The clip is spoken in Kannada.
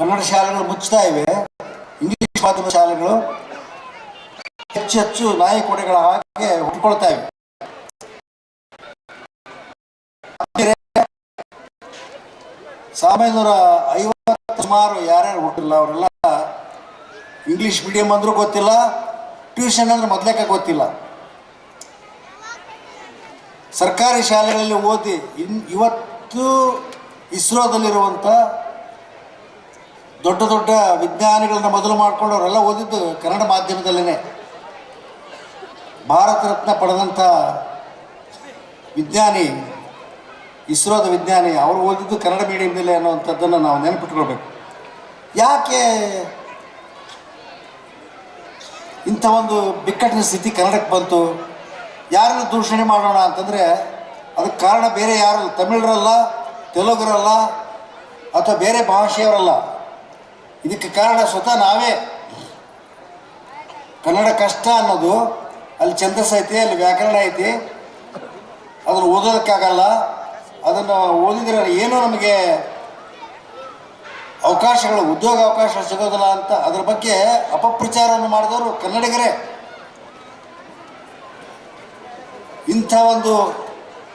ಕನ್ನಡ ಶಾಲೆಗಳು ಮುಚ್ಚುತ್ತಾ ಇವೆ. ಇಂಗ್ಲಿಷ್ ಮಾಧ್ಯಮ ಶಾಲೆಗಳು ಹೆಚ್ಚು ಹೆಚ್ಚು ನಾಯಿ ಕೊಡೆಗಳ ಹಾಗೆ ಹುಟ್ಕೊಳ್ತಾ ಇವೆ. ಸಾವಿರದ ಐವತ್ತು ಸುಮಾರು ಯಾರ್ಯಾರು ಹುಟ್ಟಿಲ್ಲ, ಅವರೆಲ್ಲ ಇಂಗ್ಲಿಷ್ ಮೀಡಿಯಂ ಅಂದ್ರೂ ಗೊತ್ತಿಲ್ಲ ಟ್ಯೂಷನ್ ಅಂದ್ರೆ ಮೊದಲೇಕ ಗೊತ್ತಿಲ್ಲ. ಸರ್ಕಾರಿ ಶಾಲೆಗಳಲ್ಲಿ ಓದಿ ಇನ್ ಇವತ್ತು ಇಸ್ರೋದಲ್ಲಿರುವಂಥ ದೊಡ್ಡ ದೊಡ್ಡ ವಿಜ್ಞಾನಿಗಳನ್ನ ಮೊದಲು ಮಾಡ್ಕೊಂಡವರೆಲ್ಲ ಓದಿದ್ದು ಕನ್ನಡ ಮಾಧ್ಯಮದಲ್ಲೇ ಭಾರತ ರತ್ನ ಪಡೆದಂಥ ವಿಜ್ಞಾನಿ, ಇಸ್ರೋದ ವಿಜ್ಞಾನಿ, ಅವರು ಓದಿದ್ದು ಕನ್ನಡ ಮೀಡಿಯಂದಲ್ಲಿ ಅನ್ನುವಂಥದ್ದನ್ನು ನಾವು ನೆನಪಿಟ್ಕೊಳ್ಬೇಕು. ಯಾಕೆ ಇಂಥ ಒಂದು ಬಿಕ್ಕಟ್ಟಿನ ಸ್ಥಿತಿ ಕನ್ನಡಕ್ಕೆ ಬಂತು? ಯಾರನ್ನು ದೂಷಣೆ ಮಾಡೋಣ ಅಂತಂದರೆ, ಅದಕ್ಕೆ ಕಾರಣ ಬೇರೆ ಯಾರು? ತಮಿಳರಲ್ಲ, ತೆಲುಗರಲ್ಲ, ಅಥವಾ ಬೇರೆ ಭಾಷೆಯವರಲ್ಲ? ಇದಕ್ಕೆ ಕಾರಣ ಸ್ವತಃ ನಾವೇ. ಕನ್ನಡ ಕಷ್ಟ ಅನ್ನೋದು ಅಲ್ಲಿ ಛಂದಸ್ ಐತಿ, ಅಲ್ಲಿ ವ್ಯಾಕರಣ ಐತಿ. ಅದನ್ನು ಓದೋದಕ್ಕಾಗಲ್ಲ. ಅದನ್ನು ಓದಿದ್ರೆ ಏನು ನಮಗೆ ಅವಕಾಶಗಳು, ಉದ್ಯೋಗ ಅವಕಾಶ ಸಿಗೋದಿಲ್ಲ ಅಂತ ಅದ್ರ ಬಗ್ಗೆ ಅಪಪ್ರಚಾರವನ್ನು ಮಾಡಿದವರು ಕನ್ನಡಿಗರೇ. ಇಂಥ ಒಂದು